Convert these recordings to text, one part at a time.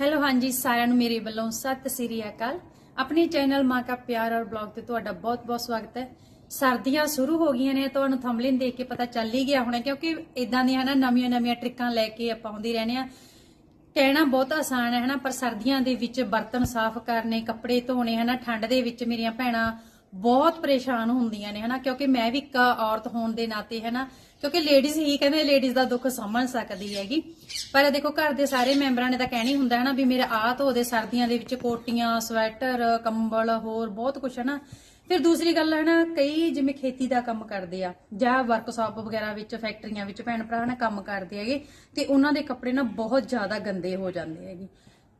Hello ਹਾਂਜੀ, ਸਾਰਿਆਂ ਨੂੰ ਮੇਰੇ ਵੱਲੋਂ ਸਤਿ ਸ੍ਰੀ ਅਕਾਲ। ਆਪਣੇ ਚੈਨਲ ਮਾਂ ਕਾ ਪਿਆਰ ਔਰ ਬਲੌਗ ਤੇ ਤੁਹਾਡਾ ਬਹੁਤ-ਬਹੁਤ ਸਵਾਗਤ ਹੈ। ਸਰਦੀਆਂ ਸ਼ੁਰੂ ਹੋ ਗਈਆਂ ਨੇ, ਤੁਹਾਨੂੰ ਥੰਬਲਿਨ ਦੇਖ ਕੇ ਪਤਾ ਚੱਲ ਹੀ ਗਿਆ ਹੋਣਾ, ਕਿਉਂਕਿ ਇਦਾਂ ਦੀਆਂ ਹਨਾ ਨਵੀਆਂ-ਨਵੀਆਂ ਟ੍ਰਿਕਾਂ ਲੈ ਕੇ ਆਪਾਂ ਆਉਂਦੇ ਰਹਿੰਦੇ ਆ ਕਹਿਣਾ ਬਹੁਤ ਆਸਾਨ ਹੈ ਹਨਾ, ਪਰ ਸਰਦੀਆਂ ਦੇ ਵਿੱਚ ਬਰਤਨ ਸਾਫ਼ ਕਰਨੇ, ਕੱਪੜੇ ਧੋਣੇ ਹਨਾ, ਠੰਡ ਦੇ ਵਿੱਚ ਮੇਰੀਆਂ ਭੈਣਾਂ ਬਹੁਤ ਪਰੇਸ਼ਾਨ ਹੁੰਦੀਆਂ ਨੇ, ਹਨਾ? ਕਿਉਂਕਿ ਮੈਂ ਵੀ ਇੱਕ ਔਰਤ ਹੋਣ ਦੇ ਨਾਤੇ, ਹਨਾ? ਕਿਉਂਕਿ ਲੇਡੀਜ਼ ਹੀ ਕਹਿੰਦੇ ਲੇਡੀਜ਼ ਦਾ ਦੁੱਖ ਸਮਝ ਸਕਦੀ ਹੈਗੀ। ਪਰ ਦੇਖੋ, ਘਰ ਦੇ ਸਾਰੇ ਮੈਂਬਰਾਂ ਨੇ ਤਾਂ ਕਹਿਣੀ ਹੁੰਦਾ, ਹਨਾ, ਵੀ ਮੇਰਾ ਆਹ ਧੋ ਦੇ ਸਰਦੀਆਂ ਦੇ ਵਿੱਚ ਕੋਟੀਆਂ, ਸਵੈਟਰ, ਕੰਬਲ, ਹੋਰ ਬਹੁਤ ਕੁਝ ਹਨਾ? ਫਿਰ ਦੂਸਰੀ ਗੱਲ ਹੈ ਨਾ ਕਈ ਜਿਵੇਂ ਖੇਤੀ ਦਾ ਕੰਮ ਕਰਦੇ ਆ, ਜਾਂ ਵਰਕਸ਼ਾਪ ਵਗੈਰਾ ਵਿੱਚ ਫੈਕਟਰੀਆਂ ਵਿੱਚ ਭੈਣ ਭਰਾ ਨਾ ਕੰਮ ਕਰਦੇ ਹੈਗੇ, ਤੇ ਉਹਨਾਂ ਦੇ ਕੱਪੜੇ ਨਾ ਬਹੁਤ ਜ਼ਿਆਦਾ ਗੰਦੇ ਹੋ ਜਾਂਦੇ ਹੈਗੇ।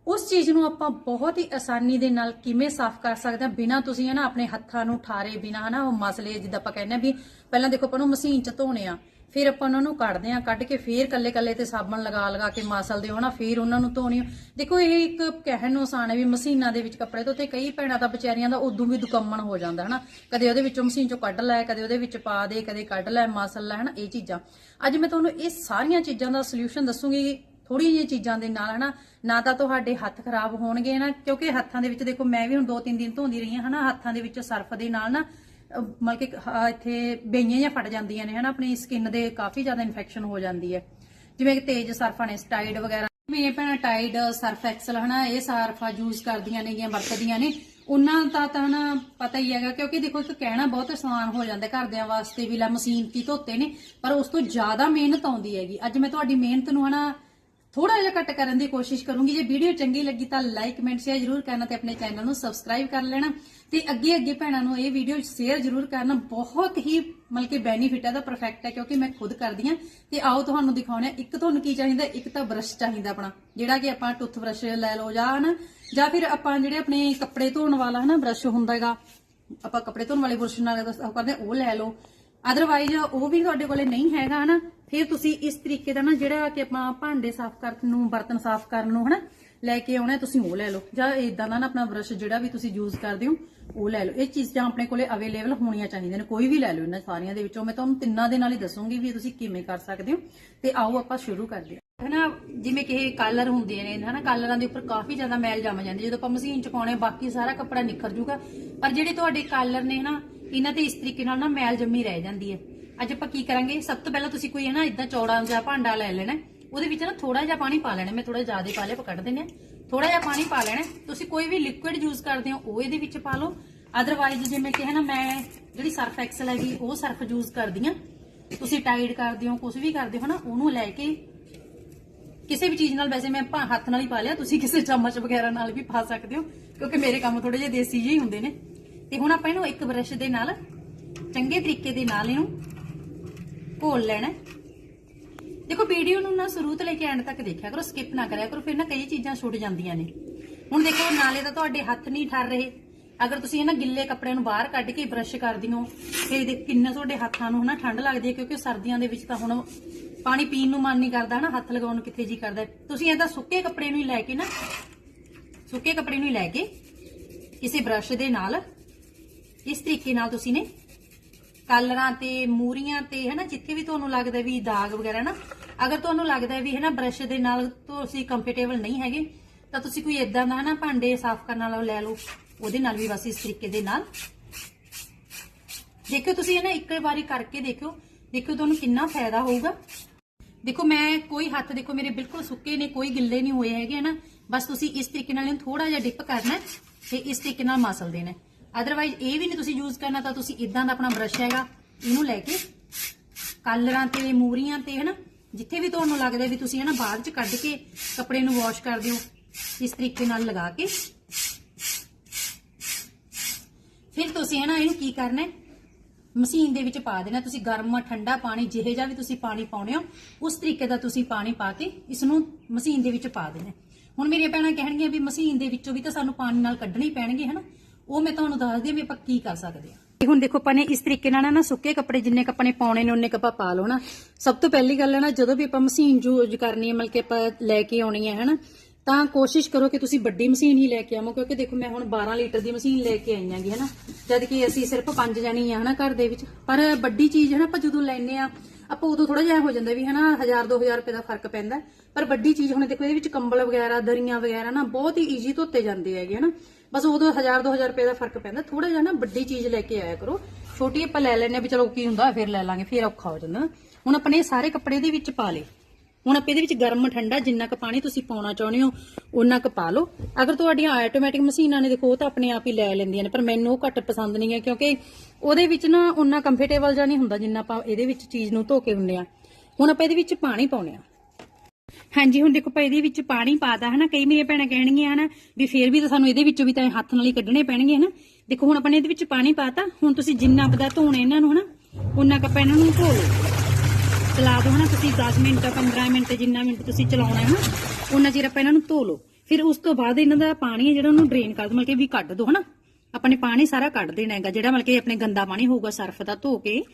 ਉਸ ਚੀਜ਼ ਨੂੰ ਆਪਾਂ ਬਹੁਤ ਹੀ ਆਸਾਨੀ ਦੇ ਨਾਲ ਕਿਵੇਂ ਸਾਫ਼ ਕਰ ਸਕਦੇ ਹਾਂ? ਬਿਨਾਂ ਤੁਸੀਂ ਹਨਾ ਆਪਣੇ ਹੱਥਾਂ ਨੂੰ ਠਾਰੇ, ਬਿਨਾਂ ਹਨਾ ਉਹ ਮਸਲੇ ਜਿੱਦਾਂ ਆਪਾਂ ਕਹਿੰਦੇ ਆ ਵੀ ਪਹਿਲਾਂ ਦੇਖੋ ਆਪਾਂ ਨੂੰ ਮਸ਼ੀਨ 'ਚ ਧੋਣੇ ਆ, ਫਿਰ ਆਪਾਂ ਉਹਨਾਂ ਨੂੰ ਕੱਢਦੇ ਆ ਕੱਢ ਕੇ ਫਿਰ ਕੱਲੇ ਕੱਲੇ ਤੇ ਸਾਬਣ ਲਗਾ ਲਗਾ ਕੇ ਮਸਲਦੇ ਹੋ ਨਾ ਫਿਰ ਉਹਨਾਂ ਨੂੰ ਧੋਣੀ ਦੇਖੋ ਇਹ ਇੱਕ ਕਹਿਣ ਨੂੰ ਆਸਾਨ ਹੈ ਵੀ ਮਸ਼ੀਨਾਂ ਦੇ ਵਿੱਚ ਕੱਪੜੇ ਧੋਤੇ, ਕਈ ਭੈਣਾਂ ਤਾਂ ਵਿਚਾਰੀਆਂ ਦਾ ਉਦੋਂ ਵੀ ਦੁਕੰਮਣ ਹੋ ਜਾਂਦਾ, ਹਨਾ। ਕਦੇ ਉਹਦੇ ਵਿੱਚੋਂ ਮਸ਼ੀਨ ਚੋਂ ਕੱਢ ਲੈ, ਕਦੇ ਉਹਦੇ ਵਿੱਚ ਪਾ ਦੇ, ਕਦੇ ਕੱਢ ਲੈ, ਮਸਲ ਲੈ, ਹਨਾ, ਇਹ ਚੀਜ਼ਾਂ। ਅੱਜ ਮੈਂ ਤੁਹਾਨੂੰ ਇਹ ਸਾਰੀਆਂ ਚੀਜ਼ਾਂ ਦਾ ਸੋਲੂਸ਼ਨ ਦੱਸੂਗੀ ਥੋੜੀ ਜਿਹੀ ਚੀਜ਼ਾਂ ਦੇ ਨਾਲ, ਹਨਾ? ਨਾ ਤਾਂ ਤੁਹਾਡੇ ਹੱਥ ਖਰਾਬ ਹੋਣਗੇ ਨਾ ਕਿਉਂਕਿ ਹੱਥਾਂ ਦੇ ਵਿੱਚ ਦੇਖੋ, ਮੈਂ ਵੀ ਹੁਣ 2-3 ਦਿਨ ਧੋਂਦੀ ਰਹੀ ਹਾਂ, ਹਨਾ? ਹੱਥਾਂ ਦੇ ਵਿੱਚ ਸਰਫ ਦੇ ਨਾਲ ਨਾ ਮਤਲਬ ਕਿ ਇੱਥੇ ਬੇਈਆਂ ਜਾਂ ਫਟ ਜਾਂਦੀਆਂ ਨੇ, ਹਨਾ? ਆਪਣੀ ਸਕਿਨ ਦੇ ਕਾਫੀ ਜ਼ਿਆਦਾ ਇਨਫੈਕਸ਼ਨ ਹੋ ਜਾਂਦੀ ਹੈ। ਜਿਵੇਂ ਕਿ ਤੇਜ਼ ਸਰਫਾਂ ਨੇ ਸਟਾਈਡ ਵਗੈਰਾ। ਮੇਰੇ ਭੈਣਾਂ ਟਾਈਡ ਸਰਫ ਐਕਸਲ ਹਨਾ? ਇਹ ਸਰਫਾ ਯੂਜ਼ ਕਰਦੀਆਂ ਨੇ ਜਾਂ ਵਰਤਦੀਆਂ ਨੇ। ਉਹਨਾਂ ਦਾ ਤਾਂ ਨਾ ਪਤਾ ਹੀ ਹੈਗਾ, ਕਿਉਂਕਿ ਦੇਖੋ, ਇੱਕ ਕਹਿਣਾ ਬਹੁਤ ਆਸਾਨ ਹੋ ਜਾਂਦਾ, ਘਰਦਿਆਂ ਵਾਸਤੇ ਵੀ, ਲੈ ਮਸ਼ੀਨ ਕੀ ਧੋਤੇ ਨੇ। ਪਰ ਉਸ ਤੋਂ ਜ਼ਿਆਦਾ ਮਿਹਨਤ ਆਉਂਦੀ ਹੈਗੀ। ਅੱਜ ਮੈਂ ਤੁਹਾਡੀ ਮਿਹਨਤ ਨੂੰ, ਹਨਾ ਥੋੜਾ ਜਿਹਾ ਘੱਟ ਕਰਨ ਦੀ ਕੋਸ਼ਿਸ਼ ਕਰੂੰਗੀ। ਜੇ ਵੀਡੀਓ ਚੰਗੀ ਲੱਗੀ ਤਾਂ ਲਾਈਕ ਕਮੈਂਟ ਸ਼ੇਅਰ ਜਰੂਰ ਕਰਨਾ ਤੇ ਆਪਣੇ ਚੈਨਲ ਨੂੰ ਸਬਸਕ੍ਰਾਈਬ ਕਰ ਲੈਣਾ। ਤੇ ਅੱਗੇ ਅੱਗੇ ਭੈਣਾਂ ਨੂੰ ਇਹ ਵੀਡੀਓ ਸ਼ੇਅਰ ਜਰੂਰ ਕਰਨਾ। ਬਹੁਤ ਹੀ ਮਤਲਬ ਕਿ ਬੈਨੀਫਿਟ ਹੈ ਦਾ ਪਰਫੈਕਟ ਹੈ ਕਿਉਂਕਿ ਮੈਂ ਖੁਦ ਕਰਦੀ ਹਾਂ। ਤੇ ਆਓ ਤੁਹਾਨੂੰ ਦਿਖਾਉਣੇ ਇੱਕ ਤੁਹਾਨੂੰ ਕੀ ਚਾਹੀਦਾ, ਇੱਕ ਤਾਂ ਬ੍ਰਸ਼ ਚਾਹੀਦਾ ਆਪਣਾ। ਜਿਹੜਾ ਕਿ ਆਪਾਂ ਟੁੱਥ ਬ੍ਰਸ਼ ਲੈ ਲਓ ਜਾਂ ਹਨਾ, ਜਾਂ ਫਿਰ ਆਪਾਂ ਜਿਹੜੇ ਆਪਣੇ ਕੱਪੜੇ ਧੋਣ ਵਾਲਾ ਹਨਾ ਬ੍ਰਸ਼ ਹੁੰਦਾ ਹੈਗਾ, ਆਪਾਂ ਕੱਪੜੇ ਧੋਣ ਵਾਲੇ ਬੁਰਸ਼ ਨਾਲ ਕਰਦੇ ਉਹ ਲੈ ਲਓ। ਅਦਰਵਾਈਜ਼ ਉਹ ਵੀ ਤੁਹਾਡੇ ਕੋਲੇ ਨਹੀਂ ਹੈਗਾ ਹਨਾ। ਫਿਰ ਤੁਸੀਂ ਇਸ ਤਰੀਕੇ ਦਾ ਨਾ ਜਿਹੜਾ ਕਿ ਆਪਾਂ ਭਾਂਡੇ ਸਾਫ਼ ਕਰਨ ਨੂੰ ਬਰਤਨ ਸਾਫ਼ ਕਰਨ ਨੂੰ ਹਨਾ, ਲੈ ਕੇ ਆਉਣਾ, ਤੁਸੀਂ ਉਹ ਲੈ ਲਓ। ਜਾਂ ਇਦਾਂ ਦਾ ਨਾ ਆਪਣਾ ਬ੍ਰਸ਼ ਜਿਹੜਾ ਵੀ ਤੁਸੀਂ ਯੂਜ਼ ਕਰਦੇ ਹੋ, ਉਹ ਲੈ ਲਓ। ਇਹ ਚੀਜ਼ਾਂ ਆਪਣੇ ਕੋਲੇ ਅਵੇਲੇਬਲ ਹੋਣੀਆਂ ਚਾਹੀਦੀਆਂ ਨੇ, ਕੋਈ ਵੀ ਲੈ ਲਓ ਇਹਨਾਂ ਸਾਰੀਆਂ ਦੇ ਵਿੱਚੋਂ। ਮੈਂ ਤੁਹਾਨੂੰ ਤਿੰਨਾਂ ਦੇ ਨਾਲ ਹੀ ਦੱਸੂਗੀ ਵੀ ਤੁਸੀਂ ਕਿਵੇਂ ਕਰ ਸਕਦੇ ਹੋ, ਤੇ ਆਓ ਆਪਾਂ ਸ਼ੁਰੂ ਕਰਦੇ ਹਾਂ। ਹਨਾ, ਜਿਵੇਂ ਕਿ ਇਹ ਕਲਰ ਹੁੰਦੇ ਨੇ, ਹਨਾ ਕਾਲਰਾਂ ਦੇ ਉੱਪਰ ਕਾਫੀ ਜ਼ਿਆਦਾ ਮੈਲ ਜੰਮ ਜਾਂਦੀ। ਜਦੋਂ ਆਪਾਂ ਮਸ਼ੀਨ ਚ ਪਾਉਣੇ, ਬਾਕੀ ਸਾਰਾ ਕੱਪੜਾ ਨਿਖਰ ਜੂਗਾ। ਪਰ ਜਿਹੜੇ ਤੁਹਾਡੇ ਕਾਲਰ ਨੇ ਹਨਾ, ਇਹਨਾਂ ਤੇ ਇਸ ਤਰੀਕੇ ਨਾਲ ਨਾ ਮੈਲ ਜੰਮੀ ਰਹਿ ਜਾਂਦੀ ਹੈ। ਅੱਜ ਆਪਾਂ ਕੀ ਕਰਾਂਗੇ? ਸਭ ਤੋਂ ਪਹਿਲਾਂ ਤੁਸੀਂ ਕੋਈ ਹਨਾ ਇਦਾਂ ਚੌੜਾ ਜਿਹਾ ਭਾਂਡਾ ਲੈ ਲੈਣਾ ਉਹਦੇ ਵਿੱਚ ਨਾ ਥੋੜਾ ਜਿਹਾ ਪਾਣੀ ਪਾ ਲੈਣਾ ਮੈਂ ਥੋੜਾ ਜ਼ਿਆਦਾ ਪਾ ਲਿਆ, ਆਪਾਂ ਕੱਢ ਦਿੰਦੇ ਹਾਂ। ਥੋੜਾ ਜਿਹਾ ਪਾਣੀ ਪਾ ਲੈਣਾ ਤੁਸੀਂ ਕੋਈ ਵੀ ਲਿਕੁਇਡ ਯੂਜ਼ ਕਰਦੇ ਹੋ, ਉਹ ਇਹਦੇ ਵਿੱਚ ਪਾ ਲਓ। ਅਦਰਵਾਈਜ਼ ਜਿਵੇਂ ਕਿ ਹੈ ਨਾ, ਮੈਂ ਜਿਹੜੀ ਸਰਫ ਐਕਸਲ ਹੈਗੀ, ਉਹ ਸਰਫ ਯੂਜ਼ ਕਰਦੀ ਆ ਤੁਸੀਂ ਟਾਈਡ ਕਰਦੇ ਹੋ ਕੁਝ ਵੀ ਕਰਦੇ ਹੋ ਨਾ, ਉਹਨੂੰ ਲੈ ਕੇ ਕਿਸੇ ਵੀ ਚੀਜ਼ ਨਾਲ ਵੈਸੇ ਮੈਂ ਹੱਥ ਨਾਲ ਹੀ ਪਾ ਲਿਆ। ਤੁਸੀਂ ਕਿਸੇ ਚਮਚ ਵਗੈਰਾ ਨਾਲ ਵੀ ਪਾ ਸਕਦੇ ਹੋ, ਕਿਉਂਕਿ ਮੇਰੇ ਕੰਮ ਥੋੜੇ ਜਿਹੇ ਦੇਸੀ ਜਿਹੇ ਹੁੰਦੇ ਨੇ। ਤੇ ਹੁਣ ਆਪਾਂ ਇਹਨੂੰ ਇੱਕ ਬ੍ਰਸ਼ ਦੇ ਨਾਲ, ਚੰਗੇ ਤਰੀਕੇ ਦੇ ਨਾਲ ਇਹਨੂੰ ਘੋਲ ਲੈਣਾ ਦੇਖੋ ਵੀਡੀਓ ਨੂੰ ਨਾ ਸ਼ੁਰੂ ਤੋਂ ਲੈ ਕੇ ਐਂਡ ਤੱਕ ਦੇਖਿਆ ਕਰੋ ਸਕਿਪ ਨਾ ਕਰਿਆ ਕਰੋ, ਫਿਰ ਨਾ ਕਈ ਚੀਜ਼ਾਂ ਛੁੱਟ ਜਾਂਦੀਆਂ ਨੇ। ਹੁਣ ਦੇਖੋ, ਨਾਲੇ ਤਾਂ ਤੁਹਾਡੇ ਹੱਥ ਨਹੀਂ ਠਰ ਰਹੇ। ਅਗਰ ਤੁਸੀਂ ਇਹਨਾਂ ਗਿੱਲੇ ਕੱਪੜਿਆਂ ਨੂੰ ਬਾਹਰ ਕੱਢ ਕੇ ਬ੍ਰਸ਼ ਕਰਦੀ ਹੋ, ਫਿਰ ਦੇ ਕਿੰਨਾ ਤੁਹਾਡੇ ਹੱਥਾਂ ਨੂੰ ਹਨਾ ਠੰਡ ਲੱਗਦੀ ਹੈ, ਕਿਉਂਕਿ ਸਰਦੀਆਂ ਦੇ ਵਿੱਚ ਤਾਂ ਹੁਣ ਪਾਣੀ ਪੀਣ ਨੂੰ ਮਨ ਨਹੀਂ ਕਰਦਾ ਹਨਾ, ਹੱਥ ਲਗਾਉਣ ਨੂੰ ਕਿੱਥੇ ਜੀ ਕਰਦਾ ਹੈ। ਤੁਸੀਂ ਇਹਦਾ ਸੁੱਕੇ ਕੱਪੜੇ ਨੂੰ ਹੀ ਲੈ ਕੇ ਨਾ, ਸੁੱਕੇ ਕੱਪੜੇ ਨੂੰ ਹੀ ਲੈ ਕੇ ਕਿਸੇ ਬ੍ਰਸ਼ ਦੇ ਨਾਲ ਇਸ ਤਰੀਕੇ ਨਾਲ ਤੁਸੀਂ ਨੇ ਕਾਲਰਾਂ ਤੇ, ਮੂਰੀਆਂ ਤੇ, ਹਨਾ, ਜਿੱਥੇ ਵੀ ਤੁਹਾਨੂੰ ਲੱਗਦਾ ਵੀ ਦਾਗ ਵਗੈਰਾ ਨਾ ਅਗਰ ਤੁਹਾਨੂੰ ਲੱਗਦਾ ਵੀ, ਹਨਾ, ਬ੍ਰਸ਼ ਦੇ ਨਾਲ ਤੁਸੀਂ ਕੰਫਰਟੇਬਲ ਨਹੀਂ ਹੈਗੇ, ਤਾਂ ਤੁਸੀਂ ਕੋਈ ਇਦਾਂ ਦਾ, ਹਨਾ, ਭਾਂਡੇ ਸਾਫ਼ ਕਰਨ ਵਾਲਾ ਲੈ ਲਓ, ਉਹਦੇ ਨਾਲ ਵੀ ਬਸ ਇਸ ਤਰੀਕੇ ਦੇ ਨਾਲ। ਦੇਖਿਓ ਤੁਸੀਂ, ਹਨਾ, ਇੱਕ ਵਾਰੀ ਕਰਕੇ ਦੇਖਿਓ ਦੇਖਿਓ ਤੁਹਾਨੂੰ ਕਿੰਨਾ ਫਾਇਦਾ ਹੋਊਗਾ। ਦੇਖੋ, ਮੈਂ ਕੋਈ ਹੱਥ, ਦੇਖੋ, ਮੇਰੇ ਬਿਲਕੁਲ ਸੁੱਕੇ ਨੇ, ਕੋਈ ਗਿੱਲੇ ਨਹੀਂ ਹੋਏ ਹੈਗੇ ਨਾ ਬਸ ਤੁਸੀਂ ਇਸ ਤਰੀਕੇ ਨਾਲ ਇਹਨੂੰ ਥੋੜਾ ਜਿਹਾ ਡਿਪ ਕਰਨਾ ਤੇ ਇਸ ਤਰੀਕੇ ਨਾਲ ਮਸਲ ਦੇਣਾ ਅਦਰਵਾਈਜ਼ ਇਹ ਵੀ ਨਹੀਂ ਤੁਸੀਂ ਯੂਜ਼ ਕਰਨਾ, ਤਾਂ ਤੁਸੀਂ ਇਦਾਂ ਦਾ ਆਪਣਾ ਬ੍ਰਸ਼ ਹੈਗਾ, ਇਹਨੂੰ ਲੈ ਕੇ ਕਾਲਰਾਂ ਤੇ, ਮੂਰੀਆਂ ਤੇ, ਹਨਾ, ਜਿੱਥੇ ਵੀ ਤੁਹਾਨੂੰ ਲੱਗਦਾ ਵੀ ਤੁਸੀਂ ਹਨਾ ਬਾਅਦ ਚ ਕੱਢ ਕੇ ਕੱਪੜੇ ਨੂੰ ਵਾਸ਼ ਕਰ ਦਿਓ, ਇਸ ਤਰੀਕੇ ਨਾਲ ਲਗਾ ਕੇ। ਫਿਰ ਤੁਸੀਂ ਹਨਾ ਇਹਨੂੰ ਕੀ ਕਰਨਾ ਹੈ? ਮਸ਼ੀਨ ਦੇ ਵਿੱਚ ਪਾ ਦੇਣਾ, ਤੁਸੀਂ ਗਰਮ ਠੰਡਾ ਪਾਣੀ, ਜਿਹੇ ਜਿਹਾ ਵੀ ਤੁਸੀਂ ਪਾਣੀ ਪਾਉਣੇ ਹੋ, ਉਸ ਤਰੀਕੇ ਦਾ ਤੁਸੀਂ ਪਾਣੀ ਪਾ ਕੇ ਇਸ ਨੂੰ ਮਸ਼ੀਨ ਦੇ ਵਿੱਚ ਪਾ ਦੇਣਾ ਹੁਣ ਮੇਰੀਆਂ ਭੈਣਾਂ ਕਹਿਣਗੀਆਂ ਵੀ ਮਸ਼ੀਨ ਦੇ ਵਿੱਚੋਂ ਵੀ ਤਾਂ ਸਾਨੂੰ ਪਾਣੀ ਨਾਲ ਕੱਢਣੇ ਹੀ ਪੈਣਗੇ, ਹਨਾ। ਉਹ ਮੈਂ ਤੁਹਾਨੂੰ ਦੱਸਦੀ ਵੀ ਆਪਾਂ ਕੀ ਕਰ ਸਕਦੇ ਹਾਂ। ਹੁਣ ਦੇਖੋ, ਆਪਾਂ ਨੇ ਇਸ ਤਰੀਕੇ ਨਾਲ ਨਾ ਸੁੱਕੇ ਕੱਪੜੇ, ਜਿੰਨੇ ਕੱਪੜੇ ਨੇ ਪਾਉਣੇ ਨੇ ਉਹਨੇ ਆਪਾਂ ਪਾ ਲਓ ਨਾ। ਸਭ ਤੋਂ ਪਹਿਲੀ ਗੱਲ ਹੈ ਨਾ, ਜਦੋਂ ਵੀ ਆਪਾਂ ਮਸ਼ੀਨ ਯੂਜ਼ ਕਰਨੀ ਹੈ, ਮਤਲਬ ਕਿ ਆਪਾਂ ਲੈ ਕੇ ਆਉਣੀ ਹੈ, ਹਨਾ, ਤਾਂ ਕੋਸ਼ਿਸ਼ ਕਰੋ ਕਿ ਤੁਸੀਂ ਵੱਡੀ ਮਸ਼ੀਨ ਹੀ ਲੈ ਕੇ ਆਵੋ, ਕਿਉਂਕਿ ਦੇਖੋ, ਮੈਂ ਹੁਣ 12 ਲੀਟਰ ਦੀ ਮਸ਼ੀਨ ਲੈ ਕੇ ਆਈ ਆਂਗੀ ਹਨਾ। ਜਦ ਕਿ ਅਸੀਂ ਸਿਰਫ ਪੰਜ ਜਾਣੀ ਆ ਹਨਾ, ਘਰ ਦੇ ਵਿੱਚ। ਪਰ ਵੱਡੀ ਚੀਜ਼ ਹਨਾ ਆਪਾਂ ਜਦੋਂ ਲੈਨੇ ਆ ਆਪਾਂ ਉਦੋਂ ਥੋੜਾ ਜਿਹਾ ਹੋ ਜਾਂਦਾ ਵੀ, ਹਨਾ 1000 2000 ਰੁਪਏ ਦਾ ਫ਼ਰਕ ਪੈਂਦਾ। ਪਰ ਵੱਡੀ ਚੀਜ਼, ਹੁਣ ਦੇਖੋ, ਇਹਦੇ ਵਿੱਚ ਕੰਬਲ ਵਗੈਰਾ, ਦਰੀਆਂ ਵਗੈਰਾ ਨਾ, ਬਹੁਤ ਹੀ ਈਜ਼ੀ ਧੋਤੇ ਜਾਂਦੇ ਹੈਗੇ, ਹਨਾ। ਬਸ ਉਦੋਂ 1000 2000 ਰੁਪਏ ਦਾ ਫ਼ਰਕ ਪੈਂਦਾ। ਥੋੜਾ ਜਿਹਾ ਨਾ ਵੱਡੀ ਚੀਜ਼ ਲੈ ਕੇ ਆਇਆ ਕਰੋ। ਛੋਟੀ ਆਪਾਂ ਲੈ ਲੈਣੇ ਵੀ ਚਲੋ ਕੀ ਹੁੰਦਾ, ਫਿਰ ਲੈ ਲਾਂਗੇ, ਫਿਰ ਔਖਾ ਹੋ ਜਾਂਦਾ। ਹੁਣ ਆਪਾਂ ਇਹ ਸਾਰੇ ਕੱਪੜੇ ਦੇ ਵਿੱਚ ਪਾ ਲਏ। ਹੁਣ ਆਪਾਂ ਇਹਦੇ ਵਿੱਚ ਗਰਮ ਠੰਡਾ ਜਿੰਨਾ ਕੁ ਪਾਣੀ ਤੁਸੀਂ ਪਾਉਣਾ ਚਾਹੁੰਦੇ ਹੋ ਉਹਨਾਂ ਕੁ ਪਾ ਲਓ। ਅਗਰ ਤੁਹਾਡੀਆਂ ਆਟੋਮੈਟਿਕ ਮਸ਼ੀਨਾਂ ਨੇ, ਦੇਖੋ, ਉਹ ਤਾਂ ਆਪਣੇ ਆਪ ਹੀ ਲੈ ਲੈਂਦੀਆਂ ਨੇ, ਪਰ ਮੈਨੂੰ ਉਹ ਘੱਟ ਪਸੰਦ ਨਹੀਂ ਹੈ, ਕਿਉਂਕਿ ਉਹਦੇ ਵਿੱਚ ਨਾ ਉਹਨਾਂ ਕੰਫਰਟੇਬਲ ਜਾਂ ਨਹੀਂ ਹੁੰਦਾ ਜਿੰਨਾ ਆਪਾਂ ਇਹਦੇ ਵਿੱਚ ਚੀਜ਼ ਨੂੰ ਧੋ ਕੇ ਹੁੰਨੇ ਆ ਹੁਣ ਆਪਾਂ ਇਹਦੇ ਵਿੱਚ ਪਾਣੀ ਪਾਉਣੇ ਆ ਹਾਂਜੀ, ਹੁਣ ਦੇਖੋ ਆਪਾਂ ਇਹਦੇ ਵਿੱਚ ਪਾਣੀ ਪਾਤਾ ਹਨਾ? ਕਈ ਮੇਰੀਆਂ ਭੈਣਾਂ ਕਹਿਣਗੀਆਂ, ਹਨਾ, ਵੀ ਫੇਰ ਵੀ ਤਾਂ ਸਾਨੂੰ ਇਹਦੇ ਵਿੱਚੋਂ ਵੀ ਤਾਂ ਹੱਥ ਨਾਲ ਹੀ ਕੱਢਣੇ ਪੈਣਗੇ, ਹਨਾ? ਦੇਖੋ, ਹੁਣ ਆਪਾਂ ਨੇ ਇਹਦੇ ਵਿੱਚ ਪਾਣੀ ਪਾਤਾ ਹੁਣ ਤੁਸੀਂ ਜਿੰਨਾ ਪਦਾ ਧੋਣੇ ਇਹਨਾਂ ਨੂੰ, ਹਨਾ ਉਹਨਾਂ ਕੱਪ ਇਹਨਾਂ ਨੂੰ ਧੋ ਲਓ। ਚਲਾ ਦੋ, ਹਨਾ? ਤੁਸੀਂ 10 ਮਿੰਟ 15 ਮਿੰਟ, ਜਿੰਨਾ ਮਿੰਟ ਤੁਸੀਂ ਚਲਾਉਣਾ ਹੈ ਉਹਨਾਂ ਚਿਰ ਆਪਾਂ ਇਹਨਾਂ ਨੂੰ ਧੋ ਲਓ। ਫਿਰ ਉਸ ਤੋਂ ਬਾਅਦ ਇਹਨਾਂ ਦਾ ਪਾਣੀ ਹੈ ਜਿਹੜਾ ਉਹਨੂੰ ਡਰੇਨ ਕਰ ਦੋ, ਮਤਲਬ ਕਿ ਵੀ ਕੱਢ ਦੋ, ਹਨਾ? ਆਪਾਂ ਨੇ ਪਾਣੀ ਸਾਰਾ ਕੱਢ ਦੇਣਾ ਹੈਗਾ, ਜਿਹੜਾ ਮਤਲਬ ਕਿ ਆਪਣੇ ਗੰਦਾ ਪਾਣੀ ਹੋਊਗਾ ਸਰਫ ਦਾ ਧੋ ਕੇ,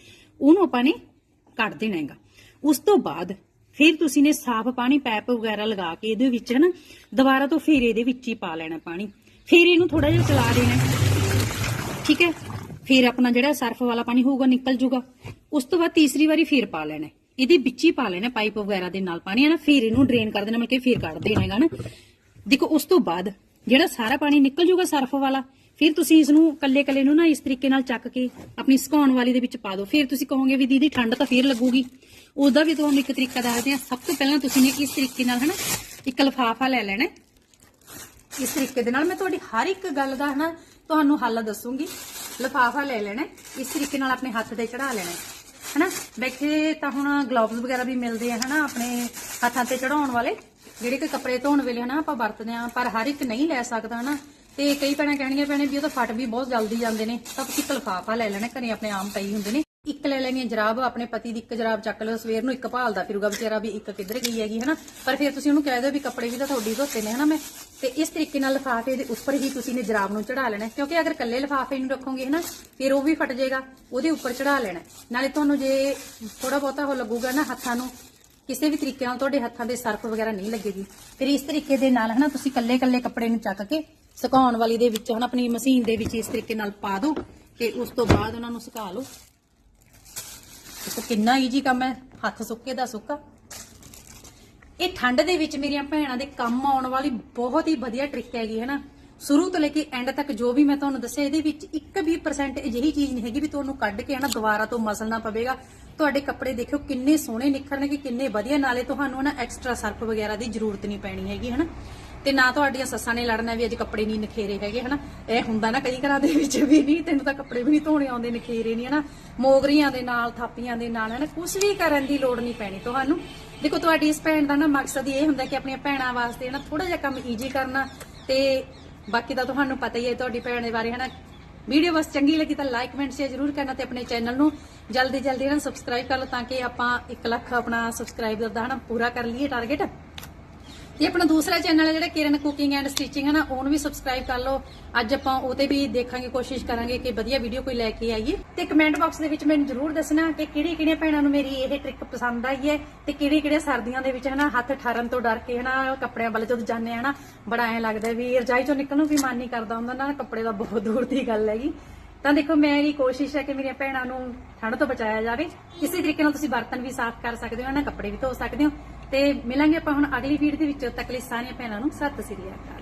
ਉਹਨੂੰ ਆਪਾਂ ਨੇ ਕੱਢ ਦੇਣਾ ਹੈਗਾ। ਉਸ ਤੋਂ ਬਾਅਦ ਫਿਰ ਤੁਸੀਂ ਨੇ ਸਾਫ਼ ਪਾਣੀ ਪੈਪ ਵਗੈਰਾ ਲਗਾ ਕੇ ਇਹਦੇ ਵਿੱਚ ਹਨਾ, ਦੁਬਾਰਾ ਤੋਂ ਫਿਰ ਇਹਦੇ ਵਿੱਚ ਹੀ ਪਾ ਲੈਣਾ ਪਾਣੀ। ਫਿਰ ਇਹਨੂੰ ਥੋੜਾ ਜਿਹਾ ਚਲਾ ਦੇਣਾ। ਠੀਕ ਹੈ? ਫਿਰ ਆਪਣਾ ਜਿਹੜਾ ਸਰਫ ਵਾਲਾ ਪਾਣੀ ਹੋਊਗਾ ਨਿਕਲ ਜੂਗਾ। ਉਸ ਤੋਂ ਬਾਅਦ ਤੀਸਰੀ ਵਾਰੀ ਫਿਰ ਪਾ ਲੈਣਾ। ਇਹਦੇ ਵਿੱਚ ਹੀ ਪਾ ਲੈਣਾ ਪਾਈਪ ਵਗੈਰਾ ਦੇ ਨਾਲ ਪਾਣੀ ਹੈ ਨਾ ਫਿਰ ਇਹਨੂੰ ਡਰੇਨ ਕਰ ਦੇਣਾ, ਮਤਲਬ ਕਿ ਫਿਰ ਕੱਢ ਦੇਣਾ ਹੈਗਾ ਨਾ ਦੇਖੋ, ਉਸ ਤੋਂ ਬਾਅਦ ਜਿਹੜਾ ਸਾਰਾ ਪਾਣੀ ਨਿਕਲ ਜੂਗਾ ਸਰਫ ਵਾਲਾ ਫਿਰ ਤੁਸੀਂ ਇਸ ਨੂੰ ਕੱਲੇ ਕੱਲੇ ਨੂੰ ਨਾ ਇਸ ਤਰੀਕੇ ਨਾਲ ਚੱਕ ਕੇ ਆਪਣੀ ਸੁਕਾਉਣ ਵਾਲੀ ਦੇ ਵਿੱਚ ਪਾ ਦਿਓ। ਫਿਰ ਤੁਸੀਂ ਕਹੋਗੇ ਵੀ ਦੀਦੀ ਠੰਡ ਤਾਂ ਫਿਰ ਲੱਗੂਗੀ। ਉਹਦਾ ਵੀ ਤੁਹਾਨੂੰ ਇੱਕ ਤਰੀਕਾ ਦੱਸਦੇ ਆ ਸਭ ਤੋਂ ਪਹਿਲਾਂ ਤੁਸੀਂ ਨੇ ਇਸ ਤਰੀਕੇ ਨਾਲ ਹਨਾ ਇੱਕ ਲਫਾਫਾ ਲੈ ਲੈਣਾ। ਇਸ ਤਰੀਕੇ ਦੇ ਨਾਲ ਮੈਂ ਤੁਹਾਡੀ ਹਰ ਇੱਕ ਗੱਲ ਦਾ ਹਨਾ ਤੁਹਾਨੂੰ ਹੱਲ ਦੱਸੂਗੀ। ਲਫਾਫਾ ਲੈ ਲੈਣਾ ਇਸ ਤਰੀਕੇ ਨਾਲ ਆਪਣੇ ਹੱਥ ਤੇ ਚੜਾ ਲੈਣਾ। ਹੈ, ਹਨਾ ਬੈਠੇ ਤਾਂ ਹੁਣ ਗਲਵਜ਼ ਵਗੈਰਾ ਵੀ ਮਿਲਦੇ ਆ ਹਨਾ ਆਪਣੇ ਹੱਥਾਂ ਤੇ ਚੜਾਉਣ ਵਾਲੇ। ਜਿਹੜੇ ਕਿ ਕੱਪੜੇ ਧੋਣ ਵੇਲੇ ਹਨਾ ਆਪਾਂ ਵਰਤਦੇ ਆ ਪਰ ਹਰ ਇੱਕ ਨਹੀਂ ਲੈ ਸਕਦਾ ਹਨਾ। ਤੇ ਕਈ ਭੈਣਾਂ ਕਹਿਣਗੀਆਂ, ਭੈਣੇ ਵੀ ਉਹ ਤਾਂ ਫਟ ਵੀ ਬਹੁਤ ਜਲਦੀ ਜਾਂਦੇ ਨੇ, ਤਾਂ ਤੁਸੀਂ ਇੱਕ ਲੈ ਲੈਣਾ, ਘਰੇ ਆਪਣੇ ਆਮ ਪਈ ਹੁੰਦੇ ਨੇ। ਇੱਕ ਲੈ ਲੈਣੀ ਜਰਾਬ, ਆਪਣੇ ਪਤੀ ਦੀ ਇੱਕ ਜਰਾਬ ਚੱਕ ਲਓ, ਸਵੇਰ ਨੂੰ ਇੱਕ ਭਾਲਦਾ ਫਿਰੂਗਾ ਵਿਚਾਰਾ ਵੀ ਇੱਕ ਕਿੱਧਰ ਗਈ ਹੈਗੀ ਹਨਾ। ਪਰ ਫਿਰ ਤੁਸੀਂ ਉਹਨੂੰ ਕਹਿ ਦਿਓ ਵੀ ਕੱਪੜੇ ਵੀ ਤਾਂ ਤੁਹਾਡੀ ਧੋਤੇ ਨੇ ਹਨਾ ਮੈਂ। ਤੇ ਇਸ ਤਰੀਕੇ ਨਾਲ ਲਫ਼ਾਫ਼ੇ ਦੇ ਉੱਪਰ ਹੀ ਤੁਸੀਂ ਨੇ ਜਰਾਬ ਨੂੰ ਚੜਾ ਲੈਣਾ, ਕਿਉਂਕਿ ਅਗਰ ਕੱਲੇ ਲਿਫਾਫੇ ਨੂੰ ਰੱਖੋਗੇ ਹਨਾ, ਫਿਰ ਉਹ ਵੀ ਫਟ ਜਾਏਗਾ, ਉਹਦੇ ਉੱਪਰ ਚੜਾ ਲੈਣਾ। ਨਾਲੇ ਤੁਹਾਨੂੰ ਜੇ ਥੋੜਾ ਬਹੁਤਾ ਉਹ ਲੱਗੂਗਾ ਨਾ ਹੱਥਾਂ ਨੂੰ ਕਿਸੇ ਵੀ ਤਰੀਕੇ ਨਾਲ ਤੁਹਾਡੇ ਹੱਥਾਂ ਦੇ ਸਰਫ ਵਗੈਰਾ ਨਹੀਂ ਲੱਗੇਗੀ। ਫਿਰ ਇਸ ਤਰੀਕੇ ਦੇ ਨਾਲ ਹਨਾ, ਤੁਸੀਂ ਕੱਲੇ ਕੱਲੇ ਕੱਪੜੇ ਨੂੰ ਚੱਕ ਕੇ ਸੁਕਾਉਣ ਵਾਲੀ ਦੇ ਵਿੱਚ ਹਨਾ ਆਪਣੀ ਮਸ਼ੀਨ ਦੇ ਵਿੱਚ ਇਸ ਤਰੀਕੇ ਨਾਲ ਪਾ ਦਿਓ ਤੇ ਉਸ ਤੋਂ ਬਾਅਦ ਉਹਨਾਂ ਨੂੰ ਸੁਕਾ ਲਓ। ਦੇਖੋ ਕਿੰਨਾ ਈਜੀ ਕੰਮ ਹੈ, ਹੱਥ ਸੁੱਕੇ ਦਾ ਸੁੱਕਾ। ਇਹ ਠੰਡ ਦੇ ਵਿੱਚ ਮੇਰੀਆਂ ਭੈਣਾਂ ਦੇ ਕੰਮ ਆਉਣ ਵਾਲੀ ਬਹੁਤ ਹੀ ਵਧੀਆ ਟ੍ਰਿਕ ਹੈਗੀ ਹੈ ਨਾ ਸ਼ੁਰੂ ਤੋਂ ਲੈ ਕੇ ਐਂਡ ਤੱਕ ਜੋ ਵੀ ਮੈਂ ਤੁਹਾਨੂੰ ਦੱਸਿਆ, ਇਹਦੇ ਵਿੱਚ 1% ਅਜਿਹੀ ਚੀਜ਼ ਨਹੀਂ ਹੈਗੀ ਵੀ ਤੁਹਾਨੂੰ ਕੱਢ ਕੇ, ਹਨਾ, ਦੁਬਾਰਾ ਤੋਂ ਮਸਲਣਾ ਪਵੇਗਾ। ਤੁਹਾਡੇ ਕੱਪੜੇ ਦੇਖਿਓ ਕਿੰਨੇ ਸੋਹਣੇ ਨਿਖਰਨਗੇ, ਕਿੰਨੇ ਵਧੀਆ। ਨਾਲੇ ਤੁਹਾਨੂੰ ਨਾ ਐਕਸਟਰਾ ਸਰਫ ਵਗੈਰਾ ਦੀ ਜ਼ਰੂਰਤ ਨਹੀਂ ਪੈਣੀ ਹੈਗੀ, ਹਨਾ? ਤੇ ਨਾ ਤੁਹਾਡੀਆਂ ਸੱਸਾਂ ਨੇ ਲੜਨਾ ਵੀ ਅੱਜ ਕੱਪੜੇ ਨਹੀਂ ਨਖੇਰੇ ਹੈਗੇ, ਹਨਾ? ਇਹ ਹੁੰਦਾ ਨਾ ਕਈ ਘਰਾਂ ਦੇ ਵਿੱਚ ਵੀ ਨਹੀਂ, ਤੈਨੂੰ ਤਾਂ ਕੱਪੜੇ ਵੀ ਨਹੀਂ ਧੋਣੇ ਆਉਂਦੇ, ਨਖੇਰੇ ਨਹੀਂ, ਹਨਾ? ਮੋਗਰੀਆਂ ਦੇ ਨਾਲ, ਥਾਪੀਆਂ ਦੇ ਨਾਲ, ਹਨਾ? ਕੁਝ ਵੀ ਕਰਨ ਦੀ ਲੋੜ ਨਹੀਂ ਪੈਣੀ ਤੁਹਾਨੂੰ। ਦੇਖੋ, ਤੁਹਾਡੀ ਇਸ ਭੈਣ ਦਾ ਨਾ ਮਕਸਦ ਇਹ ਹੁੰਦਾ ਕਿ ਆਪਣੀਆਂ ਭੈਣਾਂ ਵਾਸਤੇ, ਹਨਾ ਥੋੜਾ ਜਿਹਾ ਕੰਮ ਈਜ਼ੀ ਕਰਨਾ। ਤੇ ਬਾਕੀ ਦਾ ਤੁਹਾਨੂੰ ਪਤਾ ਹੀ ਹੈ, ਤੁਹਾਡੀ ਭੈਣ ਦੇ ਬਾਰੇ, ਹਨਾ? ਵੀਡੀਓ ਬਸ ਚੰਗੀ ਲੱਗੀ ਤਾਂ ਲਾਈਕ ਕਮੈਂਟ ਸ਼ੇਅਰ ਜ਼ਰੂਰ ਕਰਨਾ ਤੇ ਆਪਣੇ ਚੈਨਲ ਨੂੰ। ਜਲਦੀ ਜਲਦੀ ਨਾ ਸਬਸਕ੍ਰਾਈਬ ਕਰ ਲਓ ਤਾਂ ਕਿ ਆਪਾਂ 1 ਲੱਖ ਆਪਣਾ ਸਬਸਕ੍ਰਾਈਬਰ ਦਾ ਹਨਾ ਪੂਰਾ ਕਰ ਲਈਏ ਟਾਰਗੇਟ ਤੇ ਆਪਣਾ ਦੂਸਰਾ ਚੈਨਲ ਹੈ ਜਿਹੜਾ ਕਿਰਨ ਕੁਕਿੰਗ ਐਂਡ ਸਟਿਚਿੰਗ ਹੈ ਨਾ, ਉਹਨੂੰ ਵੀ ਸਬਸਕ੍ਰਾਈਬ ਕਰ ਲਓ। ਅੱਜ ਆਪਾਂ ਉਹ ਵੀ ਦੇਖਾਂਗੇ, ਕੋਸ਼ਿਸ਼ ਕਰਾਂਗੇ ਕਿ ਵਧੀਆ ਵੀਡੀਓ ਕੋਈ ਲੈ ਕੇ ਆਈਏ। ਤੇ ਕਮੈਂਟ ਬਾਕਸ ਦੇ ਵਿੱਚ ਮੈਨੂੰ ਜਰੂਰ ਦੱਸਣਾ ਕਿ ਕਿਹੜੀ ਕਿਹੜੀਆਂ ਭੈਣਾਂ ਨੂੰ ਮੇਰੀ ਇਹ ਟ੍ਰਿਕ ਪਸੰਦ ਆਈ ਹੈ ਤੇ ਕਿਹੜੀ ਕਿਹੜੀਆਂ ਸਰਦੀਆਂ ਦੇ ਵਿੱਚ ਹਨਾ, ਹੱਥ ਠਾਰਨ ਤੋਂ ਡਰ ਕੇ ਹਨਾ, ਕੱਪੜਿਆਂ ਵੱਲ ਜਦੋਂ ਜਾਂਦੇ ਆ ਬੜਾ ਐ ਲੱਗਦਾ ਵੀ ਰਜਾਈ ਚੋਂ ਨਿਕਲਣ ਨੂੰ ਵੀ ਮਨ ਨਹੀਂ ਕਰਦਾ ਹੁੰਦਾ ਨਾ ਕੱਪੜੇ ਦਾ ਬਹੁਤ ਦੂਰ ਦੀ ਗੱਲ ਹੈਗੀ। ਤਾਂ ਦੇਖੋ, ਮੇਰੀ ਕੋਸ਼ਿਸ਼ ਹੈ ਕਿ ਮੇਰੀਆਂ ਭੈਣਾਂ ਨੂੰ ਠੰਡ ਤੋਂ ਬਚਾਇਆ ਜਾਵੇ। ਇਸੇ ਤਰੀਕੇ ਨਾਲ ਤੁਸੀਂ ਬਰਤਨ ਵੀ ਸਾਫ਼ ਕਰ ਸਕਦੇ ਹੋ ਨਾ ਕੱਪੜੇ ਵੀ ਧੋ ਸਕਦੇ ਹੋ। ਤੇ ਮਿਲਾਂਗੇ ਆਪਾਂ ਹੁਣ ਅਗਲੀ ਵੀਡੀਓ ਦੇ ਵਿੱਚ ਤੱਕ ਲਈ ਸਾਰੀਆਂ ਭੈਣਾਂ ਨੂੰ। ਸਤਿ ਸ੍ਰੀ ਅਕਾਲ।